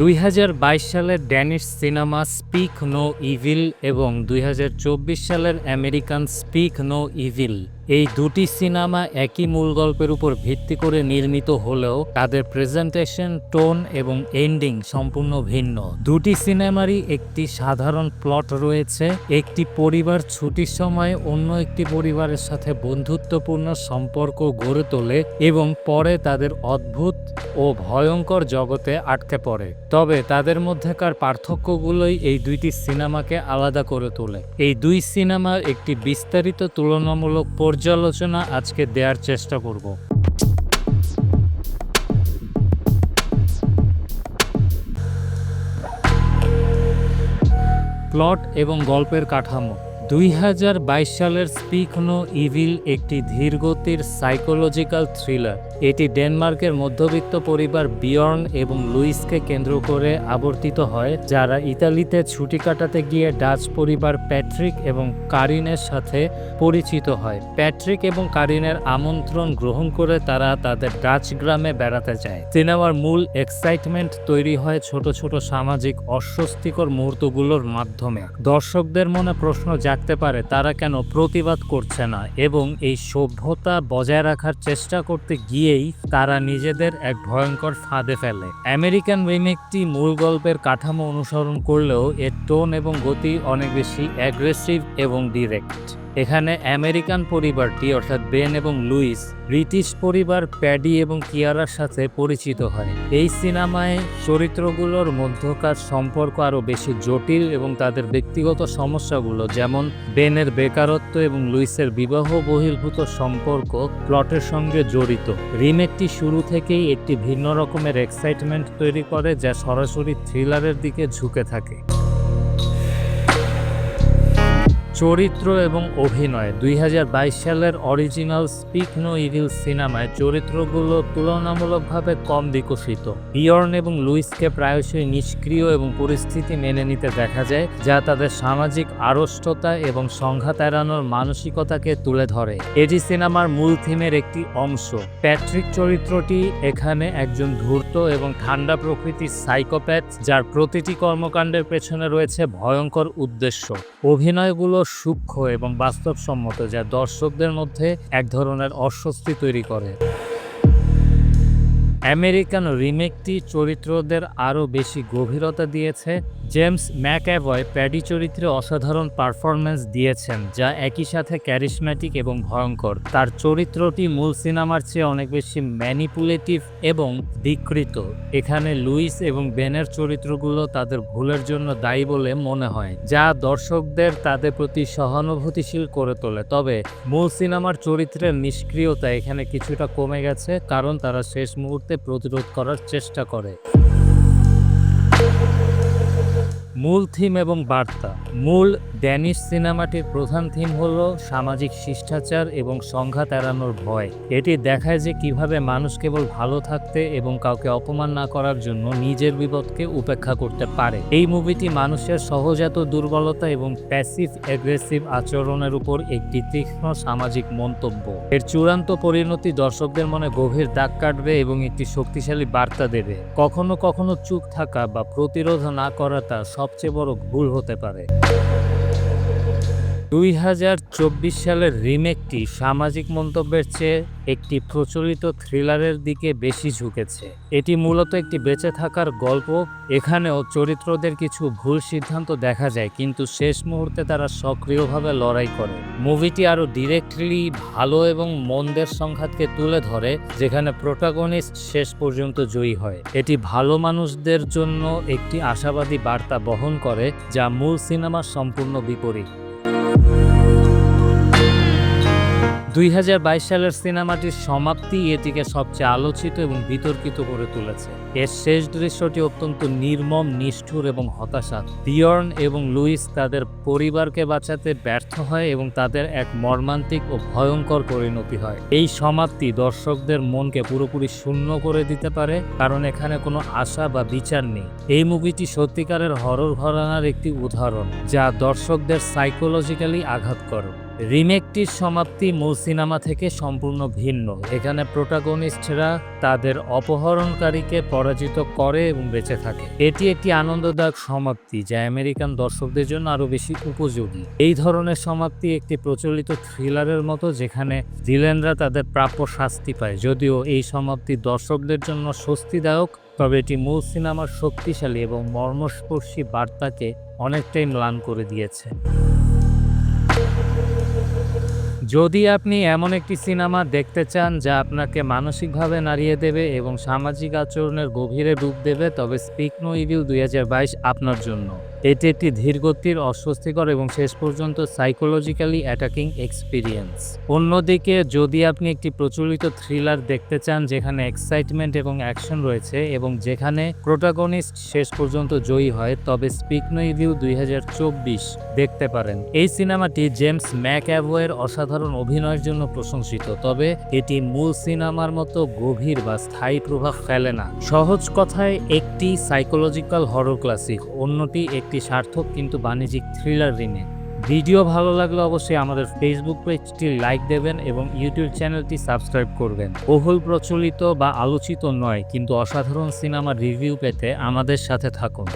দুই হাজার বাইশ সালের Danish cinema speak no evil এবং দুই হাজার চব্বিশ সালের আমেরিকান স্পিক নো ইভিল। এই দুটি সিনেমা একই মূল গল্পের উপর ভিত্তি করে নির্মিত হলেও তাদের প্রেজেন্টেশন টোন এবং এন্ডিং সম্পূর্ণ ভিন্ন। দুটি সিনেমারই একটি সাধারণ প্লট রয়েছে, একটি পরিবার ছুটির সময় অন্য একটি পরিবারের সাথে বন্ধুত্বপূর্ণ সম্পর্ক গড়ে তোলে এবং পরে তাদের অদ্ভুত ও ভয়ঙ্কর জগতে আটকে পড়ে। তবে তাদের মধ্যেকার পার্থক্যগুলোই এই দুইটি সিনেমাকে আলাদা করে তোলে। এই দুই সিনেমার একটি বিস্তারিত তুলনামূলক পর্যালোচনা আজকে দেওয়ার চেষ্টা করব। প্লট এবং গল্পের কাঠামো। দুই হাজার বাইশ সালের স্পিক নো ইভিল একটি ধীরগতির সাইকোলজিক্যাল থ্রিলার। এটি ডেনমার্কের মধ্যবিত্ত পরিবার বিয়র্ন এবং লুইসকে কেন্দ্র করে আবর্তিত হয়, যারা ইতালিতে ছুটি কাটাতে গিয়ে ডাচ পরিবার প্যাট্রিক এবং কারিনের সাথে পরিচিত হয়। প্যাট্রিক এবং কারিনের আমন্ত্রণ গ্রহণ করে তারা তাদের ডাচ গ্রামে বেড়াতে যায়। সিনেমার মূল এক্সাইটমেন্ট তৈরি হয় ছোট ছোট সামাজিক অস্বস্তিকর মুহূর্তগুলোর মাধ্যমে। দর্শকদের মনে প্রশ্ন জাগতে পারে, তারা কেন প্রতিবাদ করছে না? এবং এই সভ্যতা বজায় রাখার চেষ্টা করতে গিয়েই তারা নিজেদের এক ভয়ঙ্কর ফাঁদে ফেলে। আমেরিকান রিমেকটি মূল গল্পের কাঠামো অনুসরণ করলেও এর টোন এবং গতি অনেক বেশি অ্যাগ্রেসিভ এবং ডিরেক্ট। এখানে আমেরিকান পরিবারটি, অর্থাৎ বেন এবং লুইস, ব্রিটিশ পরিবার, প্যাডি এবং কিয়ারার সাথে পরিচিত হয়। এই সিনেমায় চরিত্রগুলোর মধ্যকার সম্পর্ক আরও বেশি জটিল এবং তাদের ব্যক্তিগত সমস্যাগুলো, যেমন বেনের বেকারত্ব এবং লুইসের বিবাহ বহির্ভূত সম্পর্ক, প্লটের সঙ্গে জড়িত। রিমেকটি শুরু থেকেই একটি ভিন্ন রকমের এক্সাইটমেন্ট তৈরি করে, যা সরাসরি থ্রিলারের দিকে ঝুঁকে থাকে। চরিত্র এবং অভিনয়। দুই হাজার বাইশ সালের অরিজিনাল স্পিক নো ইভিল সিনেমায় চরিত্রগুলো তুলনামূলকভাবে কম বিকশিত। বিয়র্ন এবং লুইসকে প্রায়শই নিষ্ক্রিয় এবং পরিস্থিতি মেনে নিতে দেখা যায়, যা তাদের সামাজিক আড়ষ্টতা এবং সংঘাত এড়ানোর মানসিকতাকে তুলে ধরে। এটি সিনেমার মূল থিমের একটি অংশ। প্যাট্রিক চরিত্রটি এখানে একজন ধূর্ত এবং ঠান্ডা প্রকৃতির সাইকোপ্যাথ, যার প্রতিটি কর্মকাণ্ডের পেছনে রয়েছে ভয়ঙ্কর উদ্দেশ্য। অভিনয়গুলো সূক্ষ্ম এবং বাস্তবসম্মত যা দর্শকদের মধ্যে এক ধরনের অস্বস্তি তৈরি করে। আমেরিকান রিমেকটি চরিত্রদের আরও বেশি গভীরতা দিয়েছে। জেমস ম্যাকঅ্যাভয় প্যাডি চরিত্রে অসাধারণ পারফরম্যান্স দিয়েছেন, যা একই সাথে ক্যারিসম্যাটিক এবং ভয়ঙ্কর। তার চরিত্রটি মূল সিনেমার চেয়ে অনেক বেশি ম্যানিপুলেটিভ এবং বিকৃত। এখানে লুইস এবং বেনের চরিত্রগুলো তাদের ভুলের জন্য দায়ী বলে মনে হয়, যা দর্শকদের তাদের প্রতি সহানুভূতিশীল করে তোলে। তবে মূল সিনেমার চরিত্রের নিষ্ক্রিয়তা এখানে কিছুটা কমে গেছে, কারণ তারা শেষ মুহূর্তে প্রতিরোধ করার চেষ্টা করে। মূল থিম এবং বার্তা। মূল ড্যানিশ সিনেমাটির প্রধান থিম হল সামাজিক শিষ্টাচার এবং সংঘাত এড়ানোর ভয়। এটি দেখায় যে কীভাবে মানুষ কেবল ভালো থাকতে এবং কাউকে অপমান না করার জন্য নিজের বিপদকে উপেক্ষা করতে পারে। এই মুভিটি মানুষের সহজাত দুর্বলতা এবং প্যাসিভ অ্যাগ্রেসিভ আচরণের উপর একটি তীক্ষ্ণ সামাজিক মন্তব্য। এর চূড়ান্ত পরিণতি দর্শকদের মনে গভীর দাগ কাটবে এবং একটি শক্তিশালী বার্তা দেবে। কখনো কখনো চুপ থাকা বা প্রতিরোধ না করাটা সবচেয়ে বড় ভুল হতে পারে। দুই হাজার চব্বিশ সালের রিমেকটি সামাজিক মন্তব্যের চেয়ে একটি প্রচলিত থ্রিলারের দিকে বেশি ঝুঁকেছে। এটি মূলত একটি বেঁচে থাকার গল্প, এখানেও চরিত্রদের কিছু ভুল সিদ্ধান্ত দেখা যায়, কিন্তু শেষ মুহূর্তে তারা সক্রিয়ভাবে লড়াই করে। মুভিটি আরও ডিরেক্টলি ভালো এবং মন্দের সংঘাতকে তুলে ধরে, যেখানে প্রোটাগনিস্ট শেষ পর্যন্ত জয়ী হয়। এটি ভালো মানুষদের জন্য একটি আশাবাদী বার্তা বহন করে, যা মূল সিনেমার সম্পূর্ণ বিপরীত। Bye. দুই হাজার বাইশ সালের সিনেমাটির সমাপ্তি এটিকে সবচেয়ে আলোচিত এবং বিতর্কিত করে তুলেছে। এর শেষ দৃশ্যটি অত্যন্ত নির্মম, নিষ্ঠুর এবং হতাশা বিয়র্ন এবং লুইস তাদের পরিবারকে বাঁচাতে ব্যর্থ হয় এবং তাদের এক মর্মান্তিক ও ভয়ঙ্কর পরিণতি হয়। এই সমাপ্তি দর্শকদের মনকে পুরোপুরি শূন্য করে দিতে পারে, কারণ এখানে কোনো আশা বা বিচার নেই। এই মুভিটি সত্যিকারের হরর ঘরানার একটি উদাহরণ, যা দর্শকদের সাইকোলজিক্যালি আঘাত করে। রিমেকটির সমাপ্তি মূল সিনেমা থেকে সম্পূর্ণ ভিন্ন। এখানে প্রোটাগনিস্টরা তাদের অপহরণকারীকে পরাজিত করে এবং বেঁচে থাকে। এটি একটি আনন্দদায়ক সমাপ্তি, যা আমেরিকান দর্শকদের জন্য আরও বেশি উপযোগী। এই ধরনের সমাপ্তি একটি প্রচলিত থ্রিলারের মতো, যেখানে ভিলেনরা তাদের প্রাপ্য শাস্তি পায়। যদিও এই সমাপ্তি দর্শকদের জন্য স্বস্তিদায়ক, তবে এটি মূল সিনেমার শক্তিশালী এবং মর্মস্পর্শী বার্তাকে অনেকটাই ম্লান করে দিয়েছে। যদি আপনি এমন একটি সিনেমা দেখতে চান যা আপনাকে মানসিকভাবে নাড়িয়ে দেবে এবং সামাজিক আচরণের গভীরে ডুব দেবে, তবে স্পিক নো ইভিল দুই হাজার বাইশ আপনার জন্য। এটি একটি ধীরগতির, অস্বস্তিকর এবং শেষ পর্যন্ত সাইকোলজিক্যালি অ্যাটাকিং এক্সপিরিয়েন্স অন্যদিকে, যদি আপনি একটি প্রচলিত থ্রিলার দেখতে চান, যেখানে এক্সাইটমেন্ট এবং অ্যাকশন রয়েছে এবং যেখানে প্রোটাগনিস্ট শেষ পর্যন্ত জয়ী হয়, তবে স্পিক নো ইভিল দুই দেখতে পারেন। এই সিনেমাটি জেমস ম্যাকঅ্যাভোয়ের অসাধারণ অভিনয়ের জন্য প্রশংসিত, তবে এটি মূল সিনেমার মতো গভীর বা স্থায়ী প্রভাব ফেলে না। সহজ কথায়, একটি সাইকোলজিক্যাল হরর ক্লাসিক অন্যটি একটি সার্থক কিন্তু বাণিজ্যিক থ্রিলার রিমেক ভিডিও ভালো লাগলে অবশ্যই আমাদের ফেসবুক পেজটি লাইক দেবেন এবং ইউটিউব চ্যানেলটি সাবস্ক্রাইব করবেন। বহুল প্রচলিত বা আলোচিত নয়, কিন্তু অসাধারণ সিনেমার রিভিউ পেতে আমাদের সাথে থাকুন।